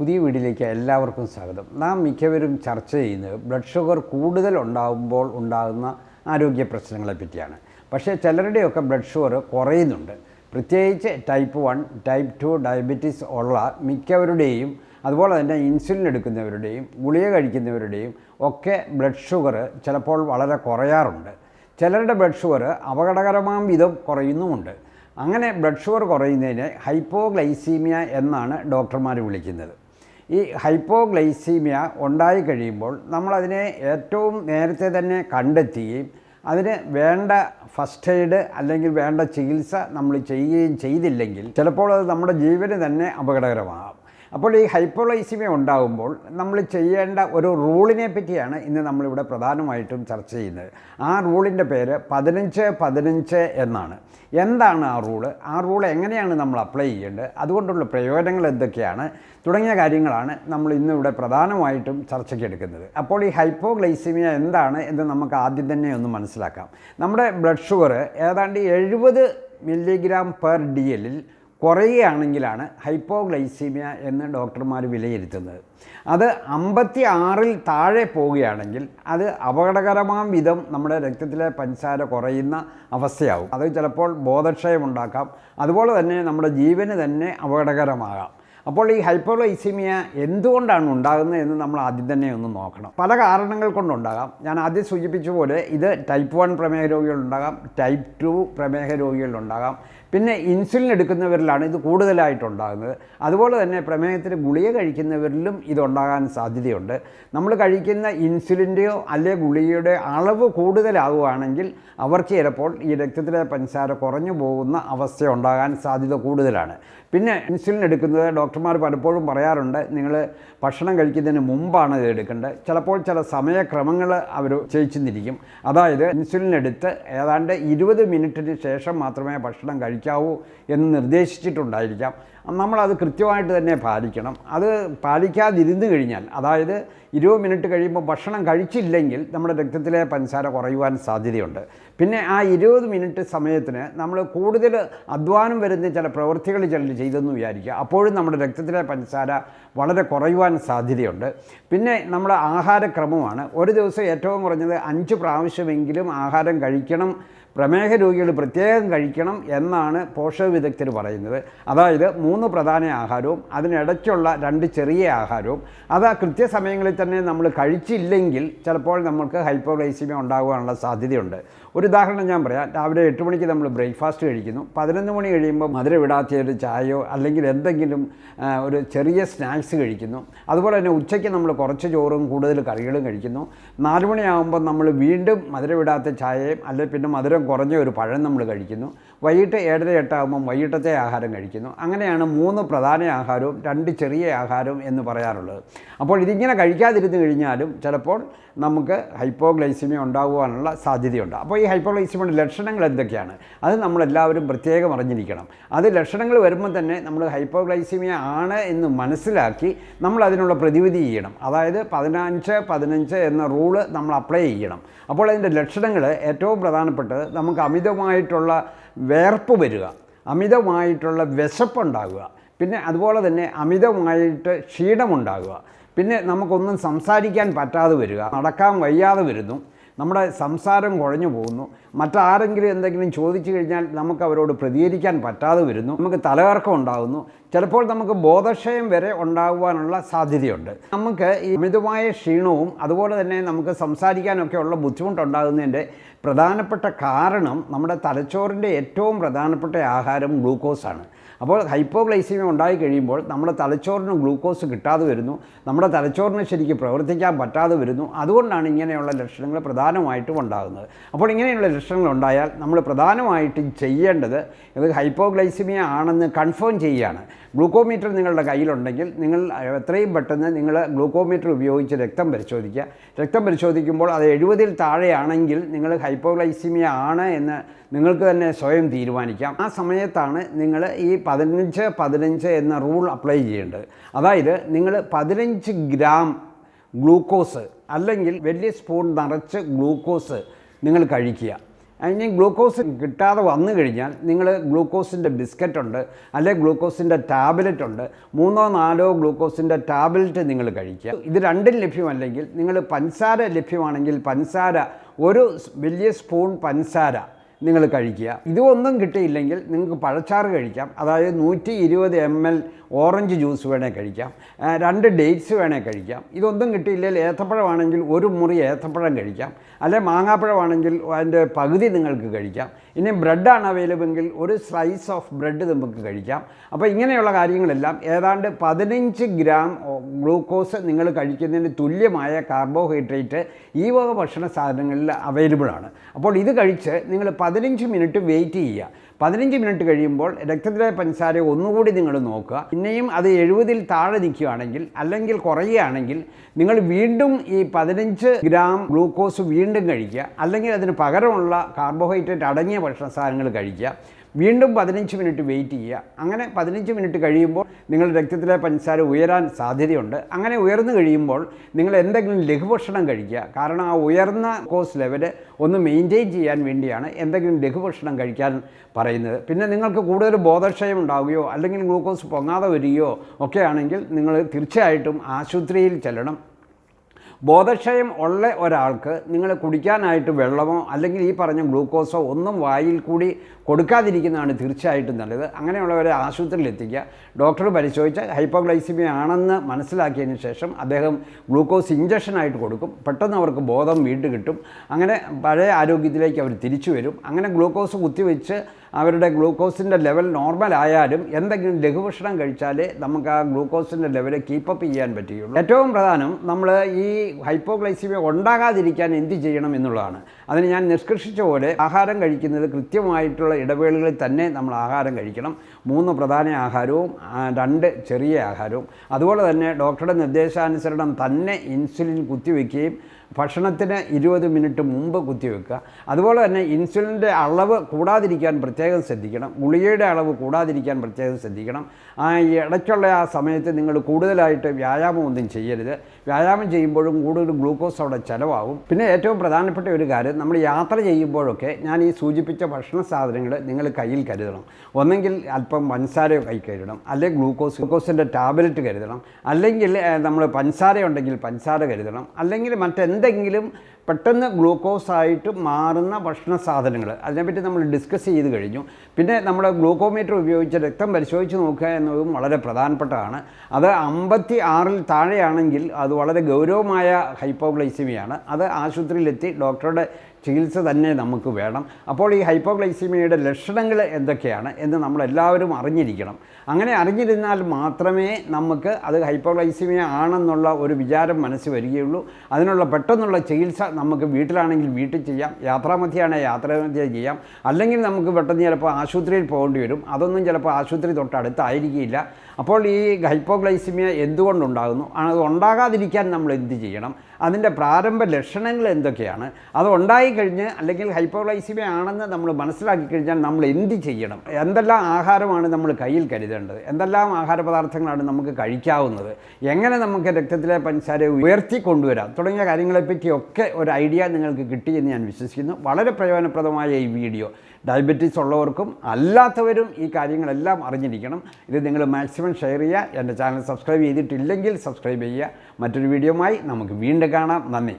പുതിയ വീഡിയോയിലേക്ക് എല്ലാവർക്കും സ്വാഗതം. നാം മിക്കവരും ചർച്ച ചെയ്യുന്നത് ബ്ലഡ് ഷുഗർ കൂടുതൽ ഉണ്ടാകുമ്പോൾ ഉണ്ടാകുന്ന ആരോഗ്യ പ്രശ്നങ്ങളെ പറ്റിയാണ്. പക്ഷേ ചിലരുടെയൊക്കെ ബ്ലഡ് ഷുഗർ കുറയുന്നുണ്ട്. പ്രത്യേകിച്ച് type one type two diabetes ഉള്ള മിക്കവരുടെയും അതുപോലെ തന്നെ ഇൻസുലിൻ എടുക്കുന്നവരുടെയും ഗുളിക കഴിക്കുന്നവരുടെയും ഒക്കെ ബ്ലഡ് ഷുഗർ ചിലപ്പോൾ വളരെ കുറയാറുണ്ട്. ചിലരുടെ ബ്ലഡ് ഷുഗർ അപകടകരമാം വിധം കുറയുന്നുമുണ്ട്. അങ്ങനെ ബ്ലഡ് ഷുഗർ കുറയുന്നതിനെ ഹൈപ്പോഗ്ലൈസീമിയ എന്നാണ് ഡോക്ടർമാർ വിളിക്കുന്നത്. ഈ ഹൈപ്പോഗ്ലൈസീമിയ ഉണ്ടായി കഴിയുമ്പോൾ നമ്മളതിനെ ഏറ്റവും നേരത്തെ തന്നെ കണ്ടെത്തുകയും അതിന് വേണ്ട ഫസ്റ്റ് എയ്ഡ് അല്ലെങ്കിൽ വേണ്ട ചികിത്സ നമ്മൾ ചെയ്യുകയും ചെയ്തില്ലെങ്കിൽ ചിലപ്പോൾ അത് നമ്മുടെ ജീവന് തന്നെ അപകടകരമാകാം. അപ്പോൾ ഈ ഹൈപ്പോളൈസിമ ഉണ്ടാകുമ്പോൾ നമ്മൾ ചെയ്യേണ്ട ഒരു റൂളിനെ പറ്റിയാണ് ഇന്ന് നമ്മളിവിടെ പ്രധാനമായിട്ടും ചർച്ച ചെയ്യുന്നത്. ആ റൂളിന്റെ പേര് പതിനഞ്ച് പതിനഞ്ച് എന്നാണ്. എന്താണ് ആ റൂൾ? ആ റൂൾ എങ്ങനെയാണ് നമ്മൾ അപ്ലൈ ചെയ്യേണ്ടത്? അതുകൊണ്ടുള്ള പ്രയോജനങ്ങൾ എന്തൊക്കെയാണ്? തുടങ്ങിയ കാര്യങ്ങളാണ് നമ്മൾ ഇന്നിവിടെ പ്രധാനമായിട്ടും ചർച്ചയ്ക്ക് എടുക്കുന്നത്. അപ്പോൾ ഈ ഹൈപ്പോഗ്ലൈസിമിയ എന്താണ് എന്ന് നമുക്ക് ആദ്യം തന്നെ ഒന്ന് മനസ്സിലാക്കാം. നമ്മുടെ ബ്ലഡ് ഷുഗർ ഏതാണ്ട് എഴുപത് മില്ലിഗ്രാം പെർ ഡി എല്ലിൽ കുറയുകയാണെങ്കിലാണ് ഹൈപ്പോഗ്ലൈസീമിയ എന്ന് ഡോക്ടർമാർ വിലയിരുത്തുന്നത്. അത് അമ്പത്തി ആറിൽ താഴെ പോവുകയാണെങ്കിൽ അത് അപകടകരമാം വിധം നമ്മുടെ രക്തത്തിലെ പഞ്ചസാര കുറയുന്ന അവസ്ഥയാവും. അത് ചിലപ്പോൾ ബോധക്ഷയം ഉണ്ടാക്കാം. അതുപോലെ തന്നെ നമ്മുടെ ജീവന് തന്നെ അപകടകരമാകാം. അപ്പോൾ ഈ ഹൈപ്പോഗ്ലൈസീമിയ എന്തുകൊണ്ടാണ് ഉണ്ടാകുന്നത് എന്ന് നമ്മൾ ആദ്യം തന്നെ ഒന്ന് നോക്കണം. പല കാരണങ്ങൾ കൊണ്ടുണ്ടാകാം. ഞാൻ ആദ്യം സൂചിപ്പിച്ച പോലെ ഇത് ടൈപ്പ് വൺ പ്രമേഹ രോഗികളുണ്ടാകാം ടൈപ്പ് ടു പ്രമേഹ രോഗികളുണ്ടാകാം പിന്നെ ഇൻസുലിൻ എടുക്കുന്നവരിലാണ് ഇത് കൂടുതലായിട്ടുണ്ടാകുന്നത് അതുപോലെ തന്നെ പ്രമേഹത്തിന് ഗുളിക കഴിക്കുന്നവരിലും ഇതുണ്ടാകാൻ സാധ്യതയുണ്ട്. നമ്മൾ കഴിക്കുന്ന ഇൻസുലിന്റെയോ അല്ലെ ഗുളികയുടെ അളവ് കൂടുതലാവുകയാണെങ്കിൽ അവർക്ക് ചിലപ്പോൾ ഈ രക്തത്തിലെ പഞ്ചസാര കുറഞ്ഞു പോകുന്ന അവസ്ഥ ഉണ്ടാകാൻ സാധ്യത കൂടുതലാണ്. പിന്നെ ഇൻസുലിൻ എടുക്കുന്നത് ഡോക്ടർമാർ പലപ്പോഴും പറയാറുണ്ട് നിങ്ങൾ ഭക്ഷണം കഴിക്കുന്നതിന് മുമ്പാണ് ഇത് എടുക്കേണ്ടത്. ചിലപ്പോൾ ചില സമയക്രമങ്ങൾ അവർ ചെയ്യിച്ചിരിക്കും അതായത് ഇൻസുലിൻ എടുത്ത് ഏതാണ്ട് ഇരുപത് മിനിറ്റിന് ശേഷം മാത്രമേ ഭക്ഷണം കഴിക്കാവൂ എന്ന് നിർദ്ദേശിച്ചിട്ടുണ്ടായിരിക്കാം. നമ്മളത് കൃത്യമായിട്ട് തന്നെ പാലിക്കണം. അത് പാലിക്കാതിരുന്നു കഴിഞ്ഞാൽ അതായത് ഇരുപത് മിനിറ്റ് കഴിയുമ്പോൾ ഭക്ഷണം കഴിച്ചില്ലെങ്കിൽ നമ്മുടെ രക്തത്തിലെ പഞ്ചസാര കുറയുവാൻ സാധ്യതയുണ്ട്. പിന്നെ ആ ഇരുപത് മിനിറ്റ് സമയത്തിന് നമ്മൾ കൂടുതൽ അധ്വാനം വരുന്ന ചില പ്രവൃത്തികൾ ചിലർ ചെയ്തെന്ന് വിചാരിക്കുക. അപ്പോഴും നമ്മുടെ രക്തത്തിലെ പഞ്ചസാര വളരെ കുറയുവാൻ സാധ്യതയുണ്ട്. പിന്നെ നമ്മുടെ ആഹാരക്രമമാണ്. ഒരു ദിവസം ഏറ്റവും കുറഞ്ഞത് അഞ്ച് പ്രാവശ്യമെങ്കിലും ആഹാരം കഴിക്കണം പ്രമേഹ രോഗികൾ പ്രത്യേകം കഴിക്കണം എന്നാണ് പോഷക വിദഗ്ധർ പറയുന്നത്. അതായത് മൂന്ന് പ്രധാന ആഹാരവും അതിനിടയ്ക്കുള്ള രണ്ട് ചെറിയ ആഹാരവും. അത് ആ കൃത്യസമയങ്ങളിൽ തന്നെ നമ്മൾ കഴിച്ചില്ലെങ്കിൽ ചിലപ്പോൾ നമുക്ക് ഹൈപ്പോഗ്ലൈസിമിയ ഉണ്ടാകാനുള്ള സാധ്യതയുണ്ട്. ഒരു ഉദാഹരണം ഞാൻ പറയാം. രാവിലെ എട്ട് മണിക്ക് നമ്മൾ ബ്രേക്ക്ഫാസ്റ്റ് കഴിക്കുന്നു. പതിനൊന്ന് മണി കഴിയുമ്പോൾ മധുര ഇടാത്ത ഒരു ചായയോ അല്ലെങ്കിൽ എന്തെങ്കിലും ഒരു ചെറിയ സ്നാക്സ് കഴിക്കുന്നു. അതുപോലെ തന്നെ ഉച്ചയ്ക്ക് നമ്മൾ കുറച്ച് ചോറും കൂടുതൽ കറികളും കഴിക്കുന്നു. നാല് മണിയാകുമ്പോൾ നമ്മൾ വീണ്ടും മധുരം ഇടാത്ത ചായയും അല്ലെങ്കിൽ പിന്നെ മധുരം കുറഞ്ഞ ഒരു പഴം നമ്മൾ കഴിക്കുന്നു. വൈകിട്ട് ഏഴര എട്ടാകുമ്പം വൈകിട്ടത്തെ ആഹാരം കഴിക്കുന്നു. അങ്ങനെയാണ് മൂന്ന് പ്രധാന ആഹാരവും രണ്ട് ചെറിയ ആഹാരവും എന്ന് പറയാറുള്ളത്. അപ്പോൾ ഇതിങ്ങനെ കഴിക്കാതിരുന്നു കഴിഞ്ഞാലും ചിലപ്പോൾ നമുക്ക് ഹൈപ്പോഗ്ലൈസിമിയ ഉണ്ടാകുവാനുള്ള സാധ്യതയുണ്ട്. അപ്പോൾ ഈ ഹൈപ്പോഗ്ലൈസിമിയുടെ ലക്ഷണങ്ങൾ എന്തൊക്കെയാണ്? അത് നമ്മളെല്ലാവരും പ്രത്യേകം അറിഞ്ഞിരിക്കണം. അത് ലക്ഷണങ്ങൾ വരുമ്പോൾ തന്നെ നമ്മൾ ഹൈപ്പോഗ്ലൈസിമിയ ആണ് എന്ന് മനസ്സിലാക്കി നമ്മൾ അതിനുള്ള പ്രതിവിധി ചെയ്യണം. അതായത് പതിനഞ്ച് പതിനഞ്ച് എന്ന റൂൾ നമ്മൾ അപ്ലൈ ചെയ്യണം. അപ്പോൾ അതിന്റെ ലക്ഷണങ്ങൾ ഏറ്റവും പ്രധാനപ്പെട്ടത് നമുക്ക് അമിതമായിട്ടുള്ള വേർപ്പ് വരിക അമിതമായിട്ടുള്ള വിശപ്പുണ്ടാകുക പിന്നെ അതുപോലെ തന്നെ അമിതമായിട്ട് ക്ഷീണമുണ്ടാകുക. പിന്നെ നമുക്കൊന്നും സംസാരിക്കാൻ പറ്റാതെ വരിക നടക്കാൻ വയ്യാതെ വരുന്നു നമ്മുടെ സംസാരം കുഴഞ്ഞു പോകുന്നു മറ്റാരെങ്കിലും എന്തെങ്കിലും ചോദിച്ചു കഴിഞ്ഞാൽ നമുക്ക് അവരോട് പ്രതികരിക്കാൻ പറ്റാതെ വരുന്നു നമുക്ക് തലകറക്കം ഉണ്ടാകുന്നു ചിലപ്പോൾ നമുക്ക് ബോധക്ഷയം വരെ ഉണ്ടാകുവാനുള്ള സാധ്യതയുണ്ട്. നമുക്ക് ഈ അമിതമായ ക്ഷീണവും അതുപോലെ തന്നെ നമുക്ക് സംസാരിക്കാനൊക്കെ ഉള്ള ബുദ്ധിമുട്ടുണ്ടാകുന്നതിന്റെ പ്രധാനപ്പെട്ട കാരണം നമ്മുടെ തലച്ചോറിന്റെ ഏറ്റവും പ്രധാനപ്പെട്ട ആഹാരം ഗ്ലൂക്കോസാണ്. അപ്പോൾ ഹൈപ്പോഗ്ലൈസീമിയ ഉണ്ടായി കഴിയുമ്പോൾ നമ്മുടെ തലച്ചോറിന് ഗ്ലൂക്കോസ് കിട്ടാതെ വരുന്നു. നമ്മുടെ തലച്ചോറിന് ശരിക്ക് പ്രവർത്തിക്കാൻ പറ്റാതെ വരുന്നു. അതുകൊണ്ടാണ് ഇങ്ങനെയുള്ള ലക്ഷണങ്ങൾ പ്രധാനമായിട്ടും ഉണ്ടാകുന്നത്. അപ്പോൾ ഇങ്ങനെയുള്ള ലക്ഷണങ്ങൾ ഉണ്ടായാൽ നമ്മൾ പ്രധാനമായിട്ടും ചെയ്യേണ്ടത് ഇത് ഹൈപ്പോഗ്ലൈസിമിയ ആണെന്ന് കൺഫേം ചെയ്യുകയാണ്. ഗ്ലൂക്കോമീറ്റർ നിങ്ങളുടെ കയ്യിലുണ്ടെങ്കിൽ നിങ്ങൾ എത്രയും പെട്ടെന്ന് നിങ്ങൾ ഗ്ലൂക്കോമീറ്റർ ഉപയോഗിച്ച് രക്തം പരിശോധിക്കുക. രക്തം പരിശോധിക്കുമ്പോൾ അത് എഴുപതിൽ താഴെയാണെങ്കിൽ നിങ്ങൾ ഹൈപ്പോഗ്ലൈസിമിയ ആണ് എന്ന് നിങ്ങൾക്ക് തന്നെ സ്വയം തീരുമാനിക്കാം. ആ സമയത്താണ് നിങ്ങൾ ഈ പതിനഞ്ച് പതിനഞ്ച് എന്ന റൂൾ അപ്ലൈ ചെയ്യേണ്ടത്. അതായത് നിങ്ങൾ പതിനഞ്ച് ഗ്രാം ഗ്ലൂക്കോസ് അല്ലെങ്കിൽ വലിയ സ്പൂൺ നിറച്ച് ഗ്ലൂക്കോസ് നിങ്ങൾ കഴിക്കുക. ഇനി ഗ്ലൂക്കോസ് കിട്ടാതെ വന്നു കഴിഞ്ഞാൽ നിങ്ങൾ ഗ്ലൂക്കോസിന്റെ ബിസ്ക്കറ്റ് ഉണ്ട് അല്ലെങ്കിൽ ഗ്ലൂക്കോസിന്റെ ടാബ്ലറ്റ് ഉണ്ട് മൂന്നോ നാലോ ഗ്ലൂക്കോസിന്റെ ടാബ്ലറ്റ് നിങ്ങൾ കഴിക്കുക. ഇത് രണ്ടും ലഭ്യമല്ലെങ്കിൽ നിങ്ങൾ പഞ്ചസാര ലഭ്യമാണെങ്കിൽ പഞ്ചസാര ഒരു വലിയ സ്പൂൺ പഞ്ചസാര നിങ്ങൾ കഴിക്കുക. ഇതൊന്നും കിട്ടിയില്ലെങ്കിൽ നിങ്ങൾക്ക് പഴച്ചാറ് കഴിക്കാം. അതായത് നൂറ്റി ഇരുപത് എം എൽ ഓറഞ്ച് ജ്യൂസ് വേണേൽ കഴിക്കാം രണ്ട് ഡേറ്റ്സ് വേണേൽ കഴിക്കാം. ഇതൊന്നും കിട്ടിയില്ലെങ്കിൽ ഏത്തപ്പഴമാണെങ്കിൽ ഒരു മുറി ഏത്തപ്പഴം കഴിക്കാം. അല്ലെ മാങ്ങാപ്പഴമാണെങ്കിൽ അതിന്റെ പകുതി നിങ്ങൾക്ക് കഴിക്കാം. ഇനി ബ്രെഡാണ് അവൈലബിൾ ഒരു സ്ലൈസ് ഓഫ് ബ്രെഡ് നമുക്ക് കഴിക്കാം. അപ്പോൾ ഇങ്ങനെയുള്ള കാര്യങ്ങളെല്ലാം ഏതാണ്ട് പതിനഞ്ച് ഗ്രാം ഗ്ലൂക്കോസ് നിങ്ങൾ കഴിക്കുന്നതിന് തുല്യമായ കാർബോഹൈഡ്രേറ്റ് ഈ വക ഭക്ഷണ സാധനങ്ങളിൽ അവൈലബിൾ ആണ്. അപ്പോൾ ഇത് കഴിച്ച് നിങ്ങൾ പതിനഞ്ച് മിനിറ്റ് വെയിറ്റ് ചെയ്യുക. പതിനഞ്ച് മിനിറ്റ് കഴിയുമ്പോൾ രക്തത്തിലെ പഞ്ചസാര ഒന്നുകൂടി നിങ്ങൾ നോക്കുക. പിന്നെയും അത് എഴുപതിൽ താഴെ നിൽക്കുകയാണെങ്കിൽ അല്ലെങ്കിൽ കുറയുകയാണെങ്കിൽ നിങ്ങൾ വീണ്ടും ഈ പതിനഞ്ച് ഗ്രാം ഗ്ലൂക്കോസ് വീണ്ടും കഴിക്കുക. അല്ലെങ്കിൽ അതിന് പകരമുള്ള കാർബോഹൈഡ്രേറ്റ് അടങ്ങിയ ഭക്ഷണ സാധനങ്ങൾ കഴിക്കുക. വീണ്ടും പതിനഞ്ച് മിനിറ്റ് വെയിറ്റ് ചെയ്യുക. അങ്ങനെ പതിനഞ്ച് മിനിറ്റ് കഴിയുമ്പോൾ നിങ്ങൾ രക്തത്തിലെ പഞ്ചസാര ഉയരാൻ സാധ്യതയുണ്ട്. അങ്ങനെ ഉയർന്നു കഴിയുമ്പോൾ നിങ്ങൾ എന്തെങ്കിലും ലഘുഭക്ഷണം കഴിക്കുക. കാരണം ആ ഉയർന്ന കോസ് ലെവൽ ഒന്ന് മെയിന്റെയിൻ ചെയ്യാൻ വേണ്ടിയാണ് എന്തെങ്കിലും ലഘുഭക്ഷണം കഴിക്കാൻ പറയുന്നത്. പിന്നെ നിങ്ങൾക്ക് കൂടുതൽ ബോധക്ഷയം ഉണ്ടാവുകയോ അല്ലെങ്കിൽ ഗ്ലൂക്കോസ് പൊങ്ങാതെ വരികയോ ഒക്കെ ആണെങ്കിൽ നിങ്ങൾ തീർച്ചയായിട്ടും ആശുപത്രിയിൽ ചെല്ലണം. ബോധക്ഷയം ഉള്ള ഒരാൾക്ക് നിങ്ങൾ കുടിക്കാനായിട്ട് വെള്ളമോ അല്ലെങ്കിൽ ഈ പറഞ്ഞ ഗ്ലൂക്കോസോ ഒന്നും വായിൽ കൂടി കൊടുക്കാതിരിക്കുന്നതാണ് തീർച്ചയായിട്ടും നല്ലത്. അങ്ങനെയുള്ളവരെ ആശുപത്രിയിൽ എത്തിക്കുക. ഡോക്ടർ പരിശോധിച്ച് ഹൈപ്പോഗ്ലൈസിമിയ ആണെന്ന് മനസ്സിലാക്കിയതിന് ശേഷം അദ്ദേഹം ഗ്ലൂക്കോസ് ഇഞ്ചക്ഷനായിട്ട് കൊടുക്കും. പെട്ടെന്ന് അവർക്ക് ബോധം വീണ്ടും കിട്ടും. അങ്ങനെ പഴയ ആരോഗ്യത്തിലേക്ക് അവർ തിരിച്ചു വരും. അങ്ങനെ ഗ്ലൂക്കോസ് കുത്തിവെച്ച് അവരുടെ ഗ്ലൂക്കോസിന്റെ ലെവൽ നോർമൽ ആയാലും എന്തെങ്കിലും ലഘുഭക്ഷണം കഴിച്ചാലേ നമുക്ക് ആ ഗ്ലൂക്കോസിന്റെ ലെവൽ കീപ്പപ്പ് ചെയ്യാൻ പറ്റുകയുള്ളൂ. ഏറ്റവും പ്രധാനം നമ്മൾ ഈ ഹൈപ്പോഗ്ലൈസിമിയ ഉണ്ടാകാതിരിക്കാൻ എന്ത് ചെയ്യണം എന്നുള്ളതാണ്. അതിന് ഞാൻ നിഷ്കർഷിച്ച പോലെ ആഹാരം കഴിക്കുന്നത് കൃത്യമായിട്ടുള്ള ഇടവേളകളിൽ തന്നെ നമ്മൾ ആഹാരം കഴിക്കണം. മൂന്ന് പ്രധാന ആഹാരവും രണ്ട് ചെറിയ ആഹാരവും. അതുപോലെ തന്നെ ഡോക്ടറുടെ നിർദ്ദേശാനുസരണം തന്നെ ഇൻസുലിൻ കുത്തിവെക്കുകയും ഭക്ഷണത്തിന് ഇരുപത് മിനിറ്റ് മുമ്പ് കുത്തിവെക്കുക. അതുപോലെ തന്നെ ഇൻസുലിന്റെ അളവ് കൂടാതിരിക്കാൻ പ്രത്യേകം ശ്രദ്ധിക്കണം. ഗുളികയുടെ അളവ് കൂടാതിരിക്കാൻ പ്രത്യേകം ശ്രദ്ധിക്കണം. ആ ഇടയ്ക്കുള്ള ആ സമയത്ത് നിങ്ങൾ കൂടുതലായിട്ട് വ്യായാമം ഒന്നും ചെയ്യരുത്. വ്യായാമം ചെയ്യുമ്പോഴും കൂടുതൽ ഗ്ലൂക്കോസ് അവിടെ ചിലവാകും. പിന്നെ ഏറ്റവും പ്രധാനപ്പെട്ട ഒരു കാര്യം നമ്മൾ യാത്ര ചെയ്യുമ്പോഴൊക്കെ ഞാൻ ഈ സൂചിപ്പിച്ച ഭക്ഷണ സാധനങ്ങൾ നിങ്ങൾ കയ്യിൽ കരുതണം. ഒന്നെങ്കിൽ അല്പം പഞ്ചസാര കൈ കരുതണം. അല്ലെങ്കിൽ ഗ്ലൂക്കോസ് ഗ്ലൂക്കോസിന്റെ ടാബ്ലറ്റ് കരുതണം. അല്ലെങ്കിൽ നമ്മൾ പഞ്ചസാര ഉണ്ടെങ്കിൽ പഞ്ചസാര കരുതണം. അല്ലെങ്കിൽ മറ്റെന്തെങ്കിലും പെട്ടെന്ന് ഗ്ലൂക്കോസായിട്ട് മാറുന്ന ഭക്ഷണ സാധനങ്ങൾ. അതിനെപ്പറ്റി നമ്മൾ ഡിസ്കസ് ചെയ്ത് കഴിഞ്ഞു. പിന്നെ നമ്മൾ ഗ്ലൂക്കോമീറ്റർ ഉപയോഗിച്ച് രക്തം പരിശോധിച്ച് നോക്കുക എന്നതും വളരെ പ്രധാനപ്പെട്ടതാണ്. അത് അമ്പത്തി ആറിൽ താഴെയാണെങ്കിൽ അത് വളരെ ഗൗരവമായ ഹൈപ്പോഗ്ലൈസിമിയാണ് അത് ആശുപത്രിയിലെത്തി ഡോക്ടറുടെ ചികിത്സ തന്നെ നമുക്ക് വേണം. അപ്പോൾ ഈ ഹൈപ്പോഗ്ലൈസിമിയയുടെ ലക്ഷണങ്ങൾ എന്തൊക്കെയാണ് എന്ന് നമ്മളെല്ലാവരും അറിഞ്ഞിരിക്കണം. അങ്ങനെ അറിഞ്ഞിരുന്നാൽ മാത്രമേ നമുക്ക് അത് ഹൈപ്പോഗ്ലൈസിമിയ ആണെന്നുള്ള ഒരു വിചാരം മനസ്സിൽ വരികയുള്ളൂ. അതിനുള്ള പെട്ടെന്നുള്ള ചികിത്സ നമുക്ക് വീട്ടിലാണെങ്കിൽ വീട്ടിൽ ചെയ്യാം. യാത്രാമധ്യയാണെങ്കിൽ യാത്രാമധ്യ ചെയ്യാം. അല്ലെങ്കിൽ നമുക്ക് പെട്ടെന്ന് ചിലപ്പോൾ ആശുപത്രിയിൽ പോകേണ്ടി വരും. അതൊന്നും ചിലപ്പോൾ ആശുപത്രി തൊട്ടടുത്തായിരിക്കില്ല. അപ്പോൾ ഈ ഹൈപ്പോഗ്ലൈസിമിയ എന്തുകൊണ്ടുണ്ടാകുന്നു? അത് ഉണ്ടാകാതിരിക്കാൻ നമ്മൾ എന്ത് ചെയ്യണം? അതിന്റെ പ്രാരംഭ ലക്ഷണങ്ങൾ എന്തൊക്കെയാണ്? അത് ഉണ്ടായിക്കഴിഞ്ഞ് അല്ലെങ്കിൽ ഹൈപ്പോഗ്ലൈസിമിയ ആണെന്ന് നമ്മൾ മനസ്സിലാക്കി കഴിഞ്ഞാൽ നമ്മൾ എന്ത് ചെയ്യണം? എന്തെല്ലാം ആഹാരമാണ് നമ്മൾ കയ്യിൽ കരുതേണ്ടത്? എന്തെല്ലാം ആഹാര പദാർത്ഥങ്ങളാണ് നമുക്ക് കഴിക്കാവുന്നത്? എങ്ങനെ നമുക്ക് രക്തത്തിലെ പഞ്ചസാര ഉയർത്തി കൊണ്ടുവരാം തുടങ്ങിയ കാര്യങ്ങളെപ്പറ്റിയൊക്കെ ഒരു ഐഡിയ നിങ്ങൾക്ക് കിട്ടിയെന്ന് ഞാൻ വിശ്വസിക്കുന്നു. വളരെ പ്രയോജനപ്രദമായ ഈ വീഡിയോ. ഡയബറ്റീസ് ഉള്ളവർക്കും അല്ലാത്തവരും ഈ കാര്യങ്ങളെല്ലാം അറിഞ്ഞിരിക്കണം. ഇത് നിങ്ങൾ മാക്സിമം ഷെയർ ചെയ്യുക. എന്റെ ചാനൽ സബ്സ്ക്രൈബ് ചെയ്തിട്ടില്ലെങ്കിൽ സബ്സ്ക്രൈബ് ചെയ്യുക. മറ്റൊരു വീഡിയോയുമായി നമുക്ക് വീണ്ടും കാണാം. നന്ദി.